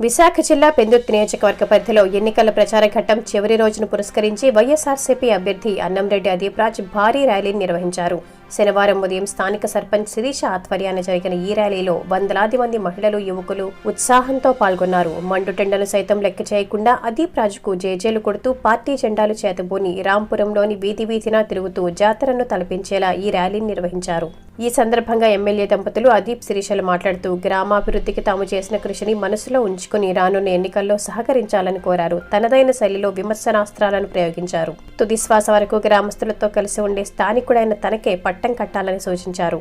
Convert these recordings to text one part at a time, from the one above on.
విశాఖ జిల్లా పెందుర్తి నియోజకవర్గ పరిధిలో ఎన్నికల ప్రచార ఘట్టం చివరి రోజును పురస్కరించి వైఎస్ఆర్సీపీ అభ్యర్థి అన్నంరెడ్డి అదీప్రాజ్ భారీ ర్యాలీని నిర్వహించారు. శనివారం ఉదయం స్థానిక సర్పంచ్ శిరీష ఆధ్వర్యాన జరిగిన ఈ ర్యాలీలో వందలాది మంది మహిళలు యువకులు ఉత్సాహంతో పాల్గొన్నారు. మండుటెండలు సైతం లెక్క చేయకుండా అదీప్ రాజుకు జేజేలు కొడుతూ పార్టీ జెండాలు చేతబూని రాంపురంలోని వీధి వీధినా తిరుగుతూ జాతరను తలపించేలా ఈ ర్యాలీని నిర్వహించారు. ఈ సందర్భంగా ఎమ్మెల్యే దంపతులు అదీప్ శిరీషలు మాట్లాడుతూ గ్రామాభివృద్ధికి తాము చేసిన కృషిని మనసులో ఉంచుకుని రానున్న ఎన్నికల్లో సహకరించాలని కోరారు. తనదైన శైలిలో విమర్శనాస్త్రాలను ప్రయోగించారు. తుది శ్వాస వరకు గ్రామస్తులతో కలిసి ఉండే స్థానికుడైన తనకే పట్టం కట్టాలని సూచించారు.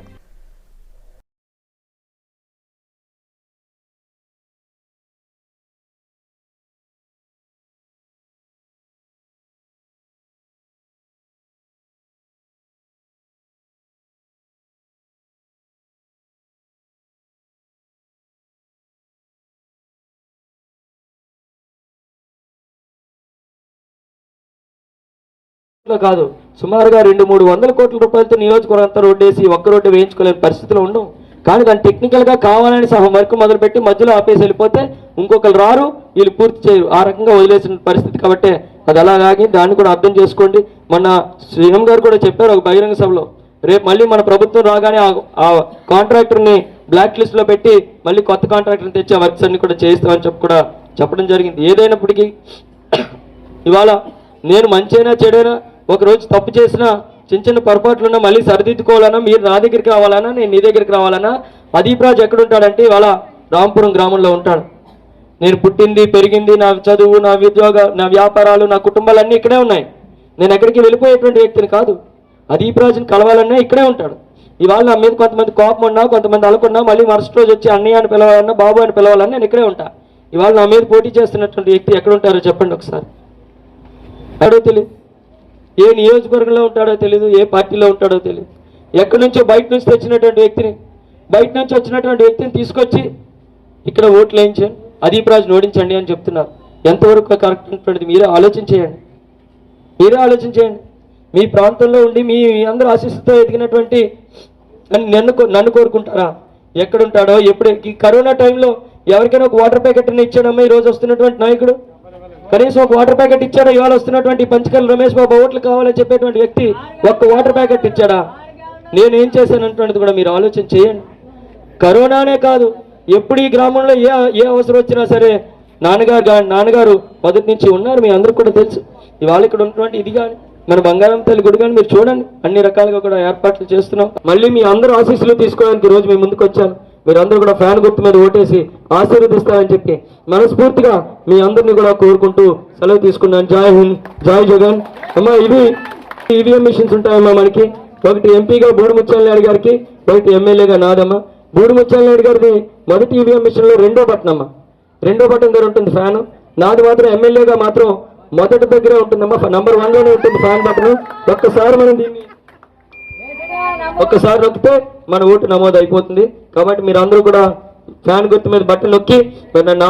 కాదు. సుమారుగా రెండు మూడు వందల కోట్ల రూపాయలతో నియోజకవర్గంతా రోడ్డు రోడ్డేసి ఒక్క రోడ్డు వేయించుకోలేని పరిస్థితిలో ఉండం. కానీ దాన్ని టెక్నికల్గా కావాలని సహా వర్క్ మొదలుపెట్టి మధ్యలో ఆపేసి వెళ్ళిపోతే ఇంకొకరు రారు వీళ్ళు పూర్తి చేయరు ఆ రకంగా వదిలేసిన పరిస్థితి కాబట్టి అది అలాగే దాన్ని కూడా అర్థం చేసుకోండి. మన శ్రీహం గారు కూడా చెప్పారు ఒక బహిరంగ సభలో. రేపు మళ్ళీ మన ప్రభుత్వం రాగానే ఆ- కాంట్రాక్టర్ని బ్లాక్ లిస్ట్లో పెట్టి మళ్ళీ కొత్త కాంట్రాక్టర్ని తెచ్చి ఆ వర్క్స్ అన్ని కూడా చేయిస్తామని చెప్పి కూడా చెప్పడం జరిగింది. ఏదైనప్పటికీ ఇవాళ నేను మంచైనా చెడైనా ఒకరోజు తప్పు చేసినా చిన్న చిన్న పొరపాట్లున్నా మళ్ళీ సరిదిద్దుకోవాలన్నా మీరు నా దగ్గరికి రావాలన్నా నేను నీ దగ్గరికి రావాలన్నా అదీప్ రాజు ఎక్కడుంటాడంటే ఇవాళ రాంపురం గ్రామంలో ఉంటాడు. నేను పుట్టింది పెరిగింది నా చదువు నా ఉద్యోగ నా వ్యాపారాలు నా కుటుంబాలు అన్నీ ఇక్కడే ఉన్నాయి. నేను ఎక్కడికి వెళ్ళిపోయేటువంటి వ్యక్తిని కాదు. అదీప్ రాజుని కలవాలన్నా ఇక్కడే ఉంటాడు. ఇవాళ నా మీద కొంతమంది కోపం ఉన్నా కొంతమంది అనుకున్నా మళ్ళీ మరుసటి రోజు వచ్చి అన్నయ్య అని పిలవాలన్నా బాబు అని పిలవాలన్నా నేను ఇక్కడే ఉంటా. ఇవాళ నా మీద పోటీ చేస్తున్నటువంటి వ్యక్తి ఎక్కడ ఉంటారో చెప్పండి ఒకసారి. ఎవడో తెలియదు ఏ నియోజకవర్గంలో ఉంటాడో తెలియదు ఏ పార్టీలో ఉంటాడో తెలియదు ఎక్కడి నుంచో బయట నుంచి తెచ్చినటువంటి వ్యక్తిని బయట నుంచి వచ్చినటువంటి వ్యక్తిని తీసుకొచ్చి ఇక్కడ ఓట్లు వేయించండి అదీప్ రాజుని ఓడించండి అని చెప్తున్నారు. ఎంతవరకు కరెక్ట్ ఉంటుంది మీరే ఆలోచించేయండి మీరే ఆలోచించేయండి మీ ప్రాంతంలో ఉండి మీ అందరూ ఆశీస్సుతో ఎదిగినటువంటి నన్ను నన్ను నన్ను కోరుకుంటారా? ఎక్కడుంటాడో ఎప్పుడు ఈ కరోనా టైంలో ఎవరికైనా ఒక వాటర్ ప్యాకెట్ ఇచ్చాడమ్మా ఈ రోజు వస్తున్నటువంటి నాయకుడు? కనీసం ఒక వాటర్ ప్యాకెట్ ఇచ్చాడా? ఇవాళ వస్తున్నటువంటి పంచకల్ రమేష్ బాబు ఓట్లు కావాలని చెప్పేటువంటి వ్యక్తి ఒక్క వాటర్ ప్యాకెట్ ఇచ్చాడా? నేను ఏం చేశానంటున్నది కూడా మీరు ఆలోచన చేయండి. కరోనానే కాదు ఎప్పుడు ఈ గ్రామంలో ఏ ఏ అవసరం వచ్చినా సరే నాన్నగారు నాన్నగారు మొదటి నుంచి ఉన్నారు మీ అందరికి కూడా తెలుసు. ఇవాళ ఇక్కడ ఉన్నటువంటి ఇది కానీ మన బంగారం తల్లి గుడి కానీ మీరు చూడండి అన్ని రకాలుగా కూడా ఏర్పాట్లు చేస్తున్నాం. మళ్ళీ మీ అందరూ ఆశీస్సులు తీసుకోవడానికి రోజు మీ ముందుకు వచ్చాను మీరందరూ కూడా ఫ్యాన్ గుర్తు మీద ఓటేసి ఆశీర్వదిస్తారని చెప్పి మనస్ఫూర్తిగా మీ అందరినీ కూడా కోరుకుంటూ సెలవు తీసుకున్నాను. జాయ్ హింద్ జాయ్ జగన్. అమ్మా ఇవి ఈవీఎం మిషన్స్ ఉంటాయమ్మా మనకి. ఒకటి ఎంపీగా బూడిముత్యాల నాయుడు గారికి ఒకటి ఎమ్మెల్యేగా నాదమ్మా. బూడిముత్యాల నాయుడు గారిది మొదటి ఈవీఎం మిషన్లో రెండో బటన్ అమ్మా. రెండో బటన్ దగ్గర ఉంటుంది ఫ్యాన్. నాది మాత్రం ఎమ్మెల్యేగా మాత్రం మొదటి దగ్గరే ఉంటుందమ్మా. నంబర్ వన్లోనే ఉంటుంది ఫ్యాన్ బటన్. ఒక్కసారి మనం దీన్ని ఒక్కసారి నొక్కితే మన ఓటు నమోదు అయిపోతుంది కాబట్టి మీరు అందరూ కూడా ఫ్యాన్ గుర్తు మీద బట్టలు నొక్కి మరి నన్ను